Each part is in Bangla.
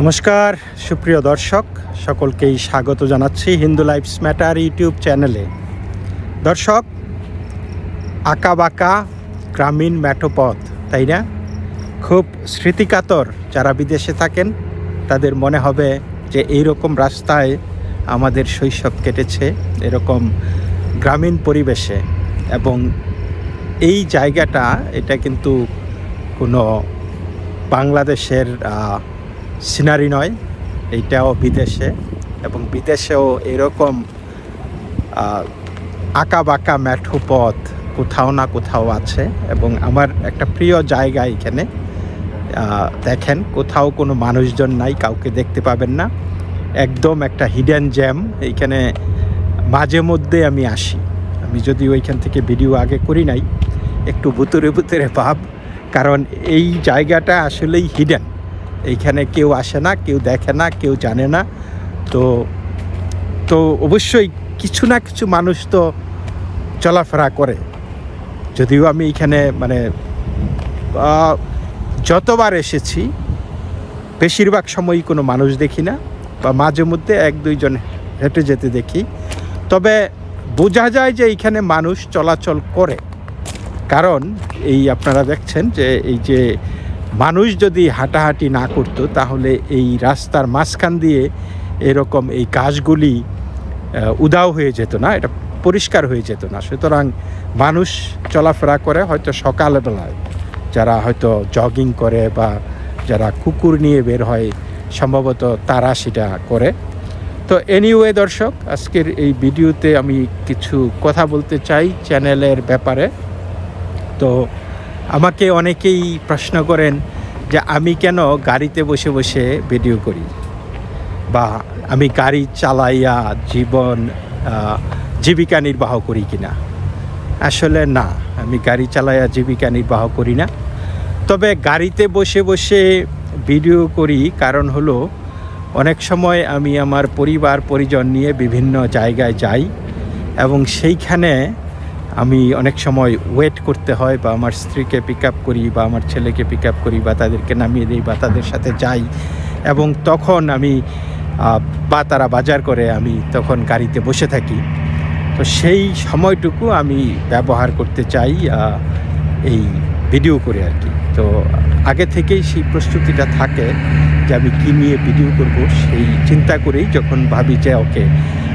নমস্কার, সুপ্রিয় দর্শক, সকলকেই স্বাগত জানাচ্ছি হিন্দু লাইফস ম্যাটার ইউটিউব চ্যানেলে। দর্শক আঁকা বাঁকা গ্রামীণ ম্যাটোপথ, তাই না? খুব স্মৃতিকাতর যারা বিদেশে থাকেন, তাদের মনে হবে যে এই রকম রাস্তায় আমাদের শৈশব কেটেছে, এরকম গ্রামীণ পরিবেশে। এবং এই জায়গাটা, এটা কিন্তু কোনো বাংলাদেশের সিনারি নয়, এইটাও বিদেশে এবং বিদেশেও এরকম আঁকা বাঁকা ম্যাঠো পথ কোথাও না কোথাও আছে এবং আমার একটা প্রিয় জায়গা এখানে দেখেন কোথাও কোনো মানুষজন নাই, কাউকে দেখতে পাবেন না। একদম একটা হিডেন জ্যাম এইখানে মাঝে মধ্যে আমি আসি। আমি যদি ওইখান থেকে ভিডিও আগে করি নাই, একটু ভুতুরে ভুতুরে ভাব, কারণ এই জায়গাটা আসলেই হিডেন এইখানে কেউ আসে না, কেউ দেখে না, কেউ জানে না। তো তো অবশ্যই কিছু না কিছু মানুষ তো চলাফেরা করে। যদিও আমি এইখানে মানে যতবার এসেছি, বেশিরভাগ সময়ই কোনো মানুষ দেখি না, বা মাঝে মধ্যে এক দুইজন হেঁটে যেতে দেখি। তবে বোঝা যায় যে এইখানে মানুষ চলাচল করে। কারণ এই আপনারা দেখছেন যে এই যে মানুষ যদি হাঁটাহাঁটি না করতো, তাহলে এই রাস্তার মাঝখান দিয়ে এরকম এই গাছগুলি উদাও হয়ে যেত না, এটা পরিষ্কার হয়ে যেত না। সুতরাং মানুষ চলাফেরা করে হয়তো সকালবেলায়, যারা হয়তো জগিং করে বা যারা কুকুর নিয়ে বের হয়, সম্ভবত তারা সেটা করে। তো এনিওয়ে দর্শক, আজকের এই ভিডিওতে আমি কিছু কথা বলতে চাই চ্যানেলের ব্যাপারে। তো আমাকে অনেকেই প্রশ্ন করেন যে আমি কেন গাড়িতে বসে বসে ভিডিও করি? বা আমি গাড়ি চালাইয়া জীবন জীবিকা নির্বাহ করি কিনা? আসলে না, আমি গাড়ি চালাইয়া জীবিকা নির্বাহ করি না। তবে গাড়িতে বসে বসে ভিডিও করি, কারণ হলো অনেক সময় আমি আমার পরিবার, পরিজন নিয়ে বিভিন্ন জায়গায় যাই এবং সেইখানে আমি অনেক সময় ওয়েট করতে হয় বা আমার স্ত্রীকে পিক আপ করি বা আমার ছেলেকে পিক আপ করি বা তাদেরকে নামিয়ে দিই বা তাদের সাথে যাই। এবং তখন আমি বা তারা বাজার করে আমি তখন গাড়িতে বসে থাকি। তো সেই সময়টুকু আমি ব্যবহার করতে চাই এই ভিডিও করে আর কি। তো আগে থেকেই সেই প্রস্তুতিটা থাকে যে আমি কী নিয়ে ভিডিও করব, সেই চিন্তা করেই যখন ভাবি যে ওকে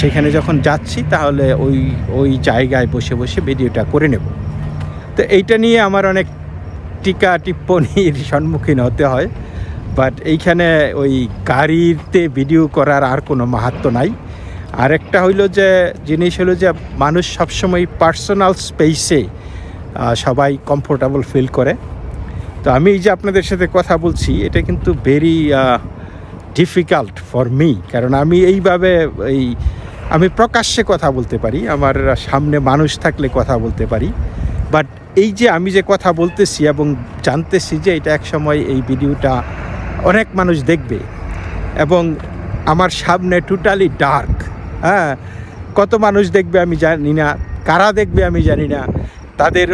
সেখানে যখন যাচ্ছি, তাহলে ওই ওই জায়গায় বসে বসে ভিডিওটা করে নেব। তো এইটা নিয়ে আমার অনেক টিকা টিপ্পণির সম্মুখীন হতে হয়। বাট এইখানে ওই গাড়িতে ভিডিও করার আর কোনো মাহাত্ম নাই। আরেকটা হইল যে, জিনিস হলো যে, মানুষ সবসময় পার্সোনাল স্পেসে সবাই কমফোর্টেবল ফিল করে। তো আমি এই যে আপনাদের সাথে কথা বলছি, এটা কিন্তু ভেরি ডিফিকাল্ট ফর মি। কারণ আমি এইভাবে এই আমি প্রকাশ্যে কথা বলতে পারি, আমার সামনে মানুষ থাকলে কথা বলতে পারি। বাট এই যে আমি যে কথা বলতেছি এবং জানতেছি যে এটা এক সময় এই ভিডিওটা অনেক মানুষ দেখবে এবং আমার সামনে টোটালি ডার্ক হ্যাঁ? কত মানুষ দেখবে আমি জানি না, কারা দেখবে আমি জানি না, তাদের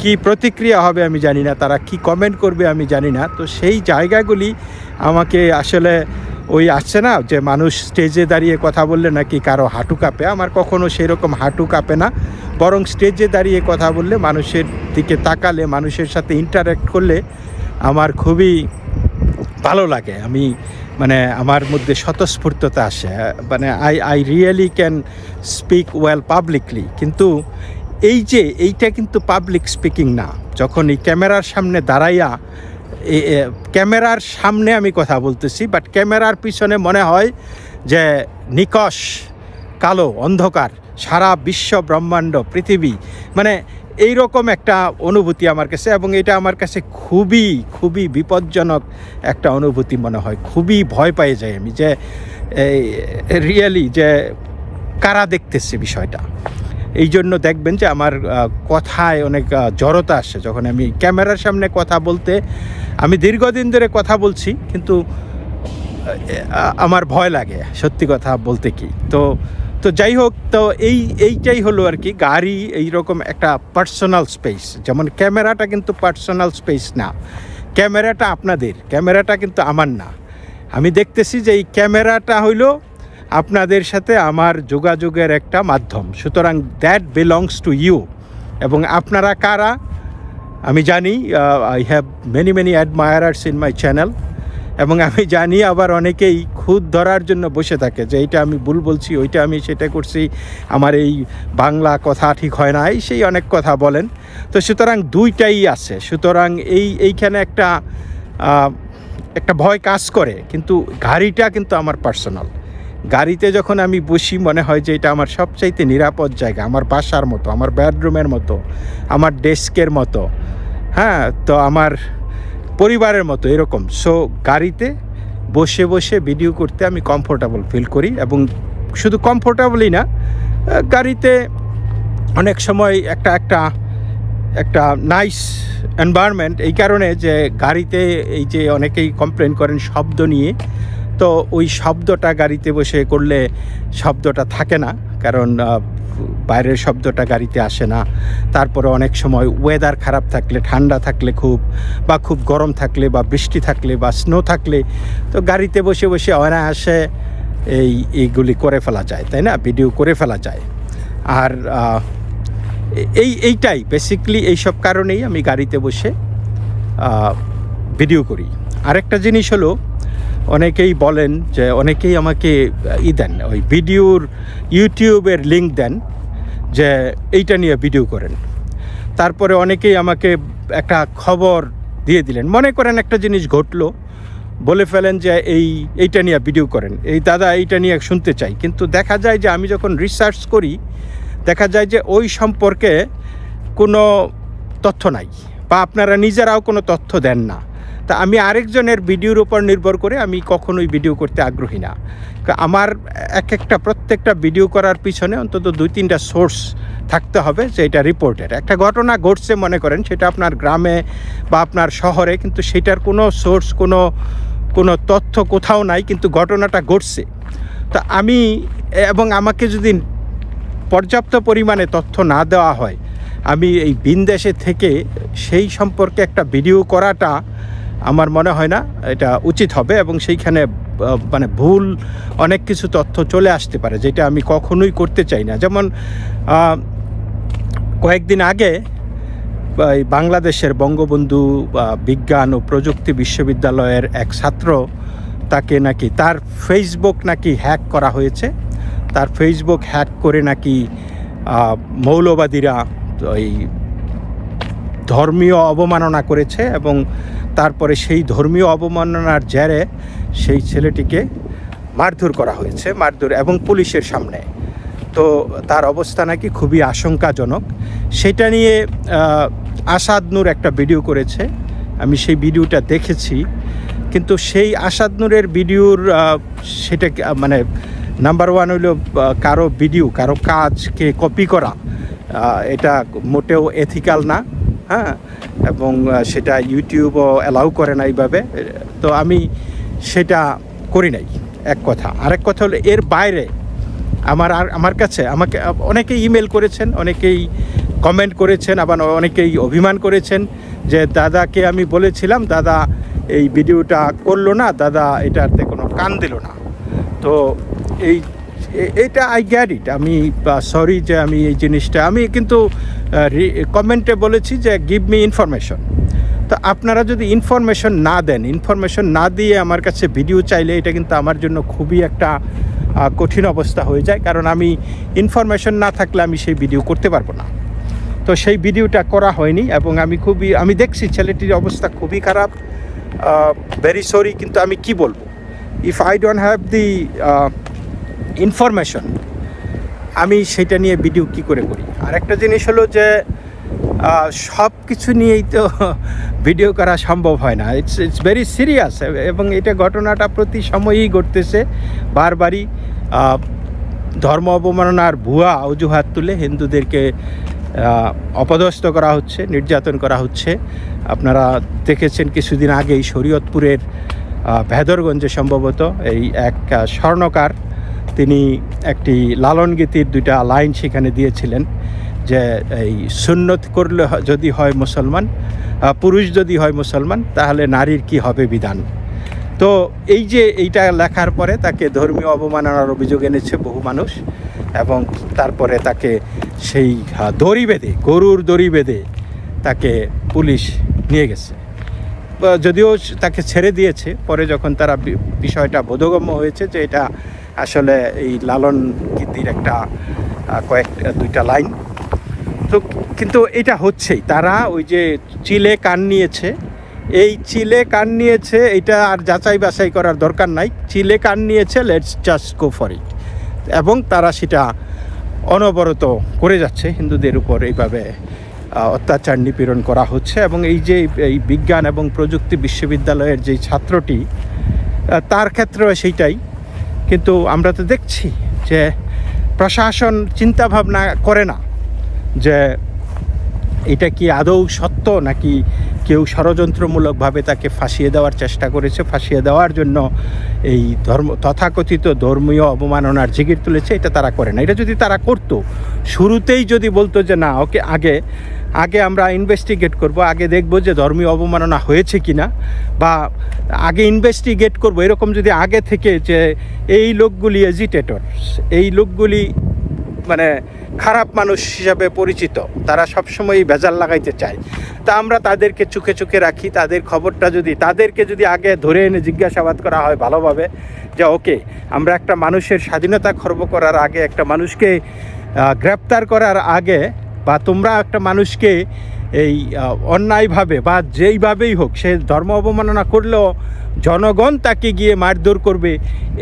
কি প্রতিক্রিয়া হবে আমি জানি না, তারা কি কমেন্ট করবে আমি জানি না। তো সেই জায়গাগুলি আমাকে আসলে ওই আসছে না যে মানুষ স্টেজে দাঁড়িয়ে কথা বললে নাকি কারও হাঁটু কাঁপে? আমার কখনো সেরকম হাঁটু কাঁপে না। বরং স্টেজে দাঁড়িয়ে কথা বললে মানুষের দিকে তাকালে, মানুষের সাথে ইন্টারাক্ট করলে আমার খুবই ভালো লাগে। আমি মানে আমার মধ্যে স্বতঃস্ফূর্ততা আসে। মানে I I really can speak well publicly কিন্তু এই যে, এইটা কিন্তু পাবলিক স্পিকিং না। যখন এই ক্যামেরার সামনে দাঁড়াইয়া ক্যামেরার সামনে আমি কথা বলতেছি বাট ক্যামেরার পিছনে মনে হয় যে নিকশ, কালো, অন্ধকার, সারা বিশ্ব ব্রহ্মাণ্ড, পৃথিবী মানে এই রকম একটা অনুভূতি আমার কাছে এবং এটা আমার কাছে খুবই খুবই বিপজ্জনক একটা অনুভূতি মনে হয়। খুবই ভয় পেয়ে যাই আমি যে রিয়েলি যে কারা দেখতেছে বিষয়টা। এই জন্য দেখবেন যে আমার কথায় অনেক জড়তা আসে। যখন আমি ক্যামেরার সামনে কথা বলতে, আমি দীর্ঘদিন ধরে কথা বলছি, কিন্তু আমার ভয় লাগে সত্যি কথা বলতে কি। তো তো যাই হোক, তো এই, এইটাই হলো আর কি, গাড়ি এইরকম একটা পার্সোনাল স্পেস যেমন ক্যামেরাটা কিন্তু পার্সোনাল স্পেস না। ক্যামেরাটা আপনাদের, ক্যামেরাটা কিন্তু আমার না। আমি দেখতেছি যে এই ক্যামেরাটা হইল আপনাদের সাথে আমার যোগাযোগের একটা মাধ্যম। সুতরাং দ্যাট বিলংস টু ইউ এবং আপনারা কারা? আমি জানি I have many many admirers in my channel এবং আমি জানি আবার অনেকেই খুদ ধরার জন্য বসে থাকে যে এইটা আমি ভুল বলছি, ওইটা আমি সেটা করছি, আমার এই বাংলা কথা ঠিক হয় না, এই সেই অনেক কথা বলেন। তো সুতরাং দুইটাই আছে। সুতরাং এই, এইখানে একটা একটা ভয় কাজ করে, কিন্তু গাড়িটা কিন্তু আমার পার্সোনাল গাড়িতে যখন আমি বসি, মনে হয় যে এটা আমার সবচাইতে নিরাপদ জায়গা, আমার বাসার মতো, আমার বেডরুমের মতো, আমার ডেস্কের মতো হ্যাঁ তো আমার পরিবারের মতো, এরকম। সো গাড়িতে বসে বসে ভিডিও করতে আমি কমফোর্টেবল ফিল করি এবং শুধু কমফোর্টেবলই না, গাড়িতে অনেক সময় একটা একটা একটা নাইস এনভায়রনমেন্ট এই কারণে যে গাড়িতে এই যে অনেকেই কমপ্লেন করেন শব্দ নিয়ে তো ওই শব্দটা গাড়িতে বসে করলে শব্দটা থাকে না, কারণ বাইরের শব্দটা গাড়িতে আসে না। তারপরে অনেক সময় ওয়েদার খারাপ থাকলে, ঠান্ডা থাকলে খুব, বা খুব গরম থাকলে, বা বৃষ্টি থাকলে, বা স্নো থাকলে, তো গাড়িতে বসে বসে অনায়াসে এই এইগুলি করে ফেলা যায়, তাই না? ভিডিও করে ফেলা যায়। আর এই, এইটাই বেসিকলি এইসব কারণেই আমি গাড়িতে বসে ভিডিও করি। আরেকটা জিনিস হলো অনেকেই বলেন যে অনেকেই আমাকে ই দেন, ওই ভিডিওর ইউটিউবের লিঙ্ক দেন যে এইটা নিয়ে ভিডিও করেন। তারপরে অনেকেই আমাকে একটা খবর দিয়ে দিলেন। মনে করেন একটা জিনিস ঘটলো, বলে ফেলেন যে এই, এইটা নিয়ে ভিডিও করেন। এই দাদা এইটা নিয়ে শুনতে চাই। কিন্তু দেখা যায় যে আমি যখন রিসার্চ করি, দেখা যায় যে ওই সম্পর্কে কোনো তথ্য নাই বা আপনারা নিজেরাও কোনো তথ্য দেন না। তা আমি আরেকজনের ভিডিওর উপর নির্ভর করে আমি কখনোই ভিডিও করতে আগ্রহী না। আমার এক একটা প্রত্যেকটা ভিডিও করার পিছনে অন্তত দুই তিনটা সোর্স থাকতে হবে যে এটা রিপোর্টের। একটা ঘটনা ঘটছে মনে করেন, সেটা আপনার গ্রামে বা আপনার শহরে, কিন্তু সেটার কোনো সোর্স, কোনো কোনো তথ্য কোথাও নাই, কিন্তু ঘটনাটা ঘটছে। তা আমি, এবং আমাকে যদি পর্যাপ্ত পরিমাণে তথ্য না দেওয়া হয়, আমি এই বিনদেশে থেকে সেই সম্পর্কে একটা ভিডিও করাটা আমার মনে হয় না এটা উচিত হবে এবং সেইখানে মানে ভুল অনেক কিছু তথ্য চলে আসতে পারে যেটা আমি কখনোই করতে চাই না। যেমন কয়েকদিন আগে, এই বাংলাদেশের বঙ্গবন্ধু বিজ্ঞান ও প্রযুক্তি বিশ্ববিদ্যালয়ের এক ছাত্র তাকে নাকি, তার ফেসবুক নাকি হ্যাক করা হয়েছে। তার ফেসবুক হ্যাক করে নাকি মৌলবাদীরা ওই ধর্মীয় অবমাননা করেছে এবং তারপরে সেই ধর্মীয় অবমাননার জেরে সেই ছেলেটিকে মারধর করা হয়েছে মারধর এবং পুলিশের সামনে। তো তার অবস্থা নাকি খুবই আশঙ্কাজনক। সেটা নিয়ে আহ, আসাদ নূর একটা ভিডিও করেছে। আমি সেই ভিডিওটা দেখেছি। কিন্তু সেই আসাদ নূরের ভিডিওর সেটা মানে নাম্বার ওয়ান হইল কারও ভিডিও কারও কাজকে কপি করা এটা মোটেও এথিক্যাল না। হ্যাঁ এবং সেটা ইউটিউবও অ্যালাউ করে না এইভাবে। তো আমি সেটা করি নাই, এক কথা। আরেক কথা হলো, এর বাইরে আমার আর, আমার কাছে আমাকে, অনেকেই ইমেল করেছেন, অনেকেই কমেন্ট করেছেন, আবার অনেকেই অভিমান করেছেন যে, দাদাকে আমি বলেছিলাম, দাদা এই ভিডিওটা করল না, দাদা এটাতে কোনো কান দিল না। তো এই এটা আই গ্যাট ইট আমি সরি যে আমি এই জিনিসটা, আমি কিন্তু কমেন্টে বলেছি যে গিভ মি ইনফরমেশন তো আপনারা যদি ইনফরমেশন না দেন ইনফরমেশন না দিয়ে আমার কাছে ভিডিও চাইলে, এটা কিন্তু আমার জন্য খুবই একটা কঠিন অবস্থা হয়ে যায়। কারণ আমি ইনফরমেশন না থাকলে আমি সেই ভিডিও করতে পারব না। তো সেই ভিডিওটা করা হয়নি এবং আমি খুবই, আমি দেখছি ছেলেটির অবস্থা খুবই খারাপ। ভেরি সরি কিন্তু আমি কি বলব? If I don't have the information, আমি সেটা নিয়ে ভিডিও কি করে করি? আর একটা জিনিস হলো যে সব কিছু নিয়েই তো ভিডিও করা সম্ভব হয় না। ইটস ইটস ভেরি সিরিয়াস এবং এটা ঘটনাটা প্রতি সময়ই ঘটতেছে। বারবারই ধর্ম অবমাননার ভুয়া অজুহাত তুলে হিন্দুদেরকে অপদস্থ করা হচ্ছে, নির্যাতন করা হচ্ছে। আপনারা দেখেছেন কিছুদিন আগেই শরীয়তপুরের ভেদরগঞ্জে সম্ভবত এই এক স্বর্ণকার তিনি একটি লালন গীতির দুইটা লাইন সেখানে দিয়েছিলেন যে এই সুন্নত করলে যদি হয় মুসলমান পুরুষ যদি হয় মুসলমান, তাহলে নারীর কি হবে বিধান? তো এই যে এইটা লেখার পরে তাকে ধর্মীয় অবমাননার অভিযোগ এনেছে বহু মানুষ এবং তারপরে তাকে সেই দড়ি বেঁধে, গরুর দড়ি বেঁধে তাকে পুলিশ নিয়ে গেছে। যদিও তাকে ছেড়ে দিয়েছে, পরে যখন তারা বিষয়টা বোধগম্য হয়েছে যে এটা আসলে এই লালন গীতির একটা কয়েক দুইটা লাইন। তো কিন্তু এটা হচ্ছেই, তারা ওই যে চিলে কান নিয়েছে, এই চিলে কান নিয়েছে, এটা আর যাচাই বাছাই করার দরকার নাই, চিলে কান নিয়েছে let's just go for it এবং তারা সেটা অনবরত করে যাচ্ছে, হিন্দুদের উপর এইভাবে অত্যাচার নিপীড়ন করা হচ্ছে। এবং এই যে, এই বিজ্ঞান এবং প্রযুক্তি বিশ্ববিদ্যালয়ের যে ছাত্রটি তার ক্ষেত্রেও সেইটাই। কিন্তু আমরা তো দেখছি যে প্রশাসন চিন্তা ভাবনা করে না যে এটা কি আদৌ সত্য নাকি কেউ ষড়যন্ত্রমূলকভাবে তাকে ফাঁসিয়ে দেওয়ার চেষ্টা করেছে, ফাঁসিয়ে দেওয়ার জন্য এই ধর্ম, তথাকথিত ধর্মীয় অবমাননার জিগির তুলেছে, এটা তারা করে না। এটা যদি তারা করতো, শুরুতেই যদি বলতো যে না, ওকে আগে আগে আমরা ইনভেস্টিগেট করব, আগে দেখব যে ধর্মীয় অবমাননা হয়েছে কি না বা আগে ইনভেস্টিগেট করব, এরকম যদি আগে থেকে যে এই লোকগুলি এজিটেটর এই লোকগুলি মানে খারাপ মানুষ হিসাবে পরিচিত, তারা সবসময় ভেজাল লাগাইতে চায়। তা আমরা তাদেরকে চুকে চুকে রাখি, তাদের খবরটা যদি, তাদেরকে যদি আগে ধরে এনে জিজ্ঞাসাবাদ করা হয় ভালোভাবে, যে ওকে, আমরা একটা মানুষের স্বাধীনতা খর্ব করার আগে, একটা মানুষকে গ্রেপ্তার করার আগে বা তোমরা একটা মানুষকে এই অন্যায়ভাবে বা যেইভাবেই হোক, সে ধর্ম অবমাননা করলেও জনগণ তাকে গিয়ে মারধর করবে,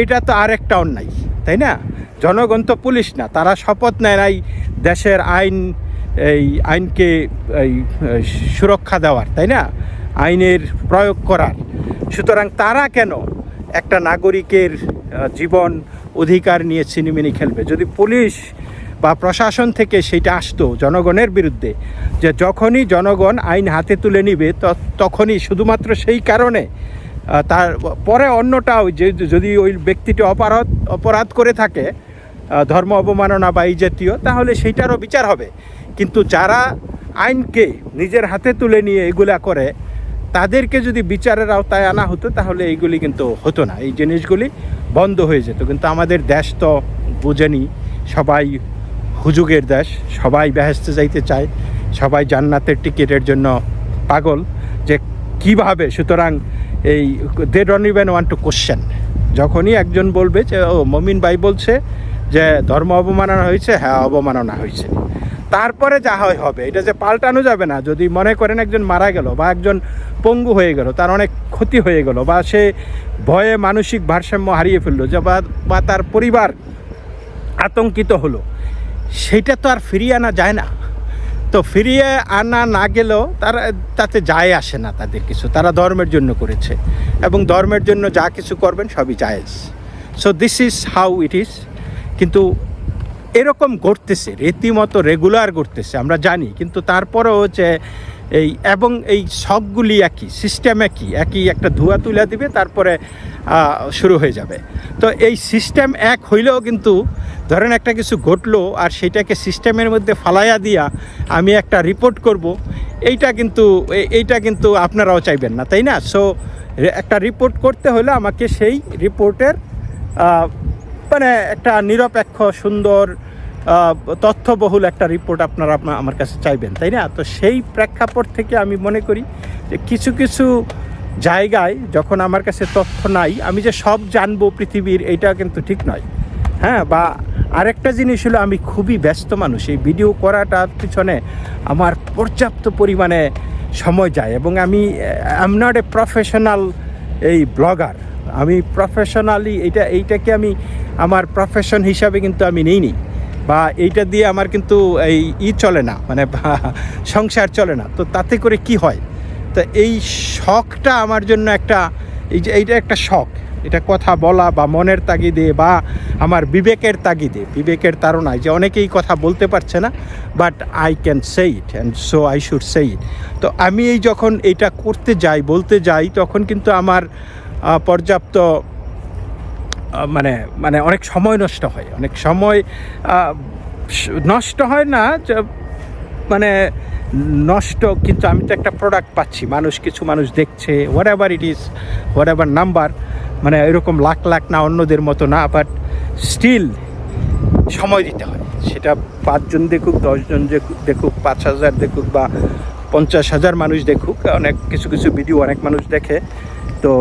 এটা তো আর একটা অন্যায়, তাই না? জনগণ তো পুলিশ না, তারা শপথ নেয় নাই দেশের আইন, এই আইনকে, এই সুরক্ষা দেওয়ার, তাই না? আইনের প্রয়োগ করার। সুতরাং তারা কেন একটা নাগরিকের জীবন অধিকার নিয়ে চিনিমিনি খেলবে? যদি পুলিশ বা প্রশাসন থেকে সেটা আসতো জনগণের বিরুদ্ধে, যে যখনই জনগণ আইন হাতে তুলে নিবে তখনই শুধুমাত্র সেই কারণে তার পরে অন্যটাও যে, যদি ওই ব্যক্তিটি অপরাধ অপরাধ করে থাকে ধর্ম অবমাননা বা এই জাতীয়, তাহলে সেইটারও বিচার হবে। কিন্তু যারা আইনকে নিজের হাতে তুলে নিয়ে এগুলা করে, তাদেরকে যদি বিচারের আওতায় আনা হতো, তাহলে এইগুলি কিন্তু হতো না। এই জিনিসগুলি বন্ধ হয়ে যেত। কিন্তু আমাদের দেশ তো বুঝেনি, সবাই হুজুগের দেশ। সবাই বেহেস্তে যাইতে চায়। সবাই জান্নাতের টিকিটের জন্য পাগল। যে কীভাবে? সুতরাং এই they don even one two question. যখনই একজন বলবে যে, ও, মমিন ভাই বলছে যে, ধর্ম অবমাননা হয়েছে? হ্যাঁ অবমাননা হয়েছে। তারপরে যা হয় হবে। এটা যে পাল্টানো যাবে না। যদি মনে করেন একজন মারা গেল বা একজন পঙ্গু হয়ে গেল, তার অনেক ক্ষতি হয়ে গেল বা সে ভয়ে মানসিক ভারসাম্য হারিয়ে ফেলল, যে বা বা তার পরিবার আতঙ্কিত হলো। সেটা তো আর ফিরিয়ে আনা যায় না। তো ফিরিয়ে আনা না গেলেও তারা, তাতে যায় আসে না তাদের কিছু। তারা ধর্মের জন্য করেছে। এবং ধর্মের জন্য যা কিছু করবেন সবই জায়েজ। So this is how it is কিন্তু এরকম ঘটতেছে, রীতিমতো রেগুলার ঘটতেছে, আমরা জানি। কিন্তু তারপরেও হচ্ছে এই, এবং এই শখগুলি একই সিস্টেম একই একই একটা ধোঁয়া তুলে দিবে, তারপরে শুরু হয়ে যাবে। তো এই সিস্টেম এক হইলেও কিন্তু ধরেন একটা কিছু ঘটলো আর সেটাকে সিস্টেমের মধ্যে ফালাইয়া দিয়া আমি একটা রিপোর্ট করব, এইটা কিন্তু এইটা কিন্তু আপনারাও চাইবেন না, তাই না? সো একটা রিপোর্ট করতে হলে আমাকে সেই রিপোর্টের মানে একটা নিরপেক্ষ, সুন্দর তথ্যবহুল একটা রিপোর্ট আপনারা আপনা- আমার কাছে চাইবেন, তাই না? তো সেই প্রেক্ষাপট থেকে আমি মনে করি যে কিছু কিছু জায়গায় যখন আমার কাছে তথ্য নাই, আমি যে সব জানব পৃথিবীর, এটা কিন্তু ঠিক নয়। হ্যাঁ বা আরেকটা জিনিস হলো, আমি খুবই ব্যস্ত মানুষ। এই ভিডিও করাটার পিছনে আমার পর্যাপ্ত পরিমাণে সময় যায় এবং আমি আম নট এ প্রফেশনাল এই ব্লগার আমি প্রফেশনালি এটা, এইটাকে আমি, আমার প্রফেশন হিসাবে কিন্তু আমি নিইনি। বা এইটা দিয়ে আমার কিন্তু এই ই চলে না মানে সংসার চলে না। তো তাতে করে কি হয়? তো এই শখটা আমার জন্য একটা, এই যে এইটা একটা শখ। এটা কথা বলা বা মনের তাগিদে বা আমার বিবেকের তাগিদে, বিবেকের তারণায় যে অনেকেই কথা বলতে পারছে না but I can say it and so I should say it তো আমি এই যখন এইটা করতে যাই, বলতে যাই, তখন কিন্তু আমার পর্যাপ্ত মানে মানে অনেক সময় নষ্ট হয়, অনেক সময় নষ্ট হয় না মানে নষ্ট, কিন্তু আমি তো একটা প্রোডাক্ট পাচ্ছি, মানুষ কিছু মানুষ দেখছে whatever it is whatever number মানে এরকম লাখ লাখ না অন্যদের মতো না বাট স্টিল সময় দিতে হয়। সেটা পাঁচজন দেখুক, দশজন দেখুক পাঁচ হাজার দেখুক বা পঞ্চাশ হাজার মানুষ দেখুক, অনেক কিছু কিছু ভিডিও অনেক মানুষ দেখে, তো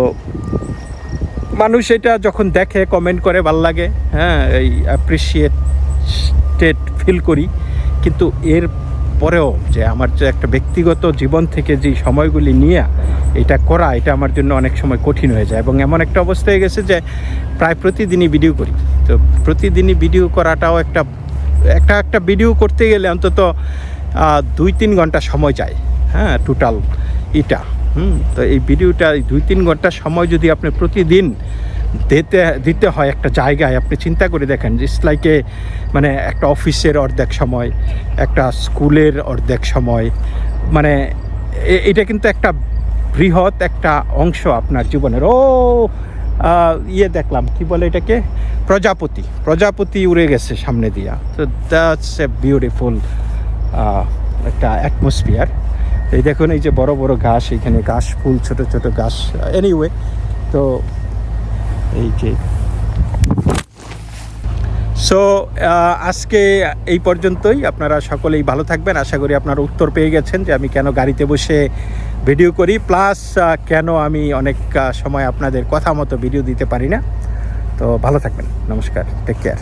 মানুষ এটা যখন দেখে কমেন্ট করে, ভালো লাগে হ্যাঁ এই অ্যাপ্রিসিয়েটেড ফিল করি। কিন্তু এর পরেও যে আমার যে একটা ব্যক্তিগত জীবন থেকে যে সময়গুলি নিয়ে এটা করা, এটা আমার জন্য অনেক সময় কঠিন হয়ে যায়। এবং এমন একটা অবস্থা হয়ে গেছে যে প্রায় প্রতিদিনই ভিডিও করি। তো প্রতিদিনই ভিডিও করাটাও একটা একটা একটা ভিডিও করতে গেলে অন্তত দুই তিন ঘণ্টা সময় চাই হ্যাঁ টোটাল এটা হুম, তো এই ভিডিওটা দুই তিন ঘণ্টা সময় যদি আপনি প্রতিদিন দিতে দিতে হয় একটা জায়গায়, আপনি চিন্তা করে দেখেন ইটস লাইকে মানে একটা অফিসের অর্ধেক সময়, একটা স্কুলের অর্ধেক সময় মানে এ- এটা কিন্তু একটা বৃহৎ একটা অংশ আপনার জীবনের। ও ইয়ে দেখলাম, কি বলে এটাকে? প্রজাপতি প্রজাপতি উড়ে গেছে সামনে দিয়া। তো দ্যাটস এ বিউটিফুল একটা অ্যাটমসফিয়ার এই দেখুন, এই যে বড় বড় ঘাস, এখানে ঘাস, ফুল, ছোট ছোট ঘাস। এনিওয়ে তো এই যে। সো আজকে এই পর্যন্তই। আপনারা সকলেই ভালো থাকবেন। আশা করি আপনারা উত্তর পেয়ে গেছেন যে আমি কেন গাড়িতে বসে ভিডিও করি। প্লাস কেন আমি অনেক সময় আপনাদের কথা মতো ভিডিও দিতে পারি না। তো ভালো থাকবেন। নমস্কার। Take care